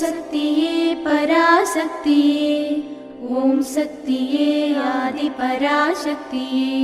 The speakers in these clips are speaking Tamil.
शक्तिये पराशक्तिये। ॐ शक्तिये आदिपराशक्तिये।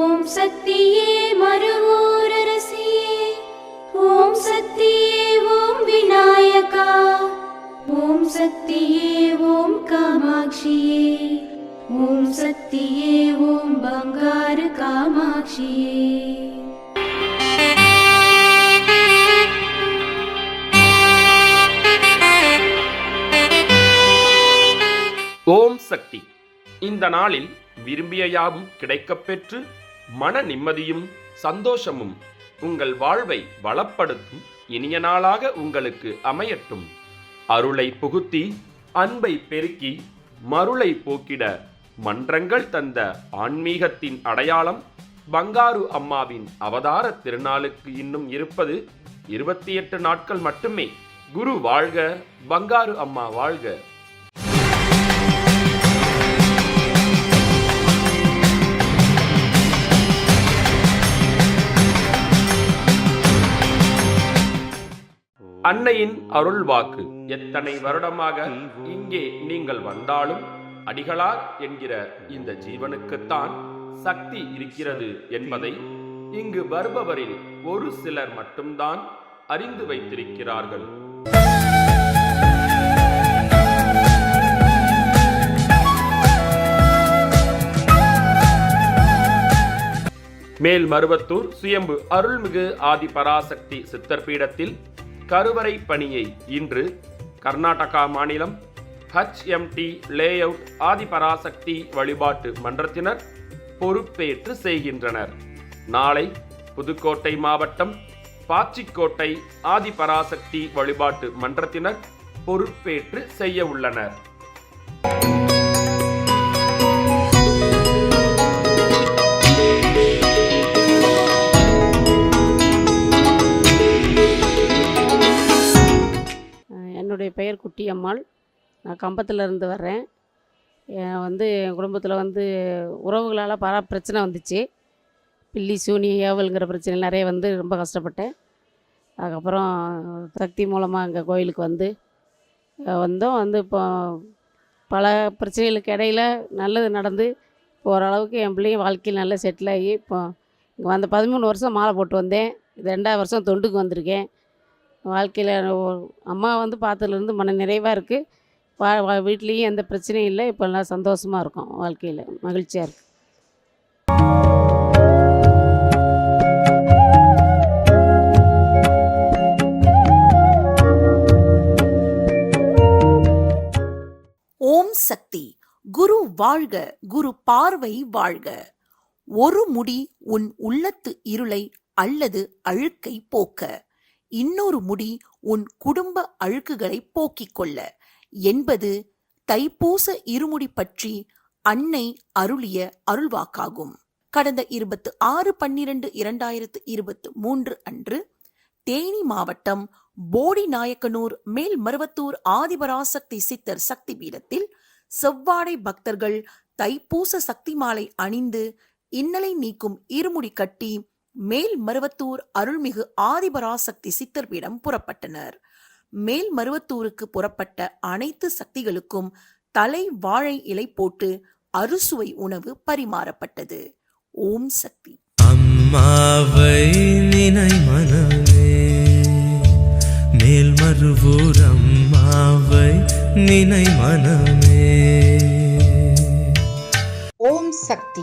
ॐ शक्तिये मरुवोररसिये ॐ शक्तिये ॐ विनायका। ॐ शक्तिये ॐ कामाक्षिये। ॐ शक्तिये ॐ बङ्गारकामाक्षिये ஓம் சக்தி. இந்த நாளில் விரும்பிய யாவும் கிடைக்கப்பெற்று மன நிம்மதியும் சந்தோஷமும் உங்கள் வாழ்வை வளப்படுத்தும் இனிய நாளாக உங்களுக்கு அமையட்டும். அருளை புகுத்தி அன்பை பெருக்கி மருளை போக்கிட மன்றங்கள் தந்த ஆன்மீகத்தின் அடையாளம் பங்காரு அம்மாவின் அவதார திருநாளுக்கு இன்னும் இருப்பது இருபத்தி எட்டு நாட்கள் மட்டுமே. குரு வாழ்க பங்காரு அம்மா வாழ்க. அன்னையின் அருள் வாக்கு எத்தனை வருடமாக இங்கே நீங்கள் வந்தாலும் அடிகளார் என்கிற இந்த ஜீவனுக்குத்தான் சக்தி இருக்கிறது என்பதை இங்கு வருபவரில் ஒரு சிலர் மட்டும்தான் அறிந்து வைத்திருக்கிறார்கள். மேல் மருவத்தூர் சுயம்பு அருள்மிகு ஆதி பராசக்தி சித்தர் பீடத்தில் கருவறை பணியை இன்று கர்நாடகா மாநிலம் ஹச்எம்டி லேஅவுட் ஆதிபராசக்தி வழிபாட்டு மன்றத்தினர் பொறுப்பேற்று செய்கின்றனர். நாளை புதுக்கோட்டை மாவட்டம் பாச்சிக்கோட்டை ஆதிபராசக்தி வழிபாட்டு மன்றத்தினர் பொறுப்பேற்று செய்ய உள்ளனர். என்னுடைய பெயர் குட்டியம்மாள். நான் கம்பத்தில் இருந்து வர்றேன் வந்து என் குடும்பத்தில் வந்து உறவுகளால் பல பிரச்சனை வந்துச்சு. பில்லி சூனி ஏவல்ங்கிற பிரச்சனை நிறைய வந்து ரொம்ப கஷ்டப்பட்டேன். அதுக்கப்புறம் சக்தி மூலமாக எங்கள் கோயிலுக்கு வந்து வந்தோம். வந்து இப்போ பல பிரச்சனைகளுக்கு இடையில் நல்லது நடந்து இப்போ ஓரளவுக்கு என் பிள்ளைங்க வாழ்க்கையில் நல்லா செட்டில் ஆகி இப்போ இங்கே வந்த பதிமூணு வருஷம் மாலை போட்டு வந்தேன். இது ரெண்டாவது வருஷம் தொண்டுக்கு வந்திருக்கேன். வாழ்க்கையில் அம்மா வந்து பார்த்ததுலேருந்து மன நிறைவாக இருக்குது வா வா வீட்லேயும் எந்த பிரச்சனையும் இல்லை. இப்போ எல்லாம் சந்தோஷமாக இருக்கும் வாழ்க்கையில். மகிழ்ச்சியாக இருக்குது ஓம் சக்தி. குரு வாழ்க குரு பார்வை வாழ்க. ஒரு முடி உன் உள்ளத்து இருளை அல்லது அழுக்கை போக்க. இன்னொரு முடி உன் குடும்ப அழுக்குகளை போக்கிக் கொள்ள என்பது தைப்பூச இருமுடி பற்றி அன்னை அருளிய அருள்வாக்காகும். கடந்த இருபத்து ஆறு பன்னிரண்டு இரண்டாயிரத்து இருபத்து மூன்று அன்று தேனி மாவட்டம் போடி நாயக்கனூர் மேல் மருவத்தூர் ஆதிபராசக்தி சித்தர் சக்தி பீடத்தில் செவ்வாடை பக்தர்கள் தைப்பூச சக்தி மாலை அணிந்து இன்னலை நீக்கும் இருமுடி கட்டி மேல் மருவத்தூர் அருள்மிகு ஆதிபராசக்தி சித்தர் பீடம் புறப்பட்டனர். மேல் மருவத்தூருக்கு புறப்பட்ட அனைத்து சக்திகளுக்கும் தலை வாழை இலை போட்டு அறுசுவை உணவு பரிமாறப்பட்டது. ஓம் சக்தி. அம்மாவை நினை மனமே மேல் மறுவூர் அம்மாவை நினை மனமே. ஓம் சக்தி.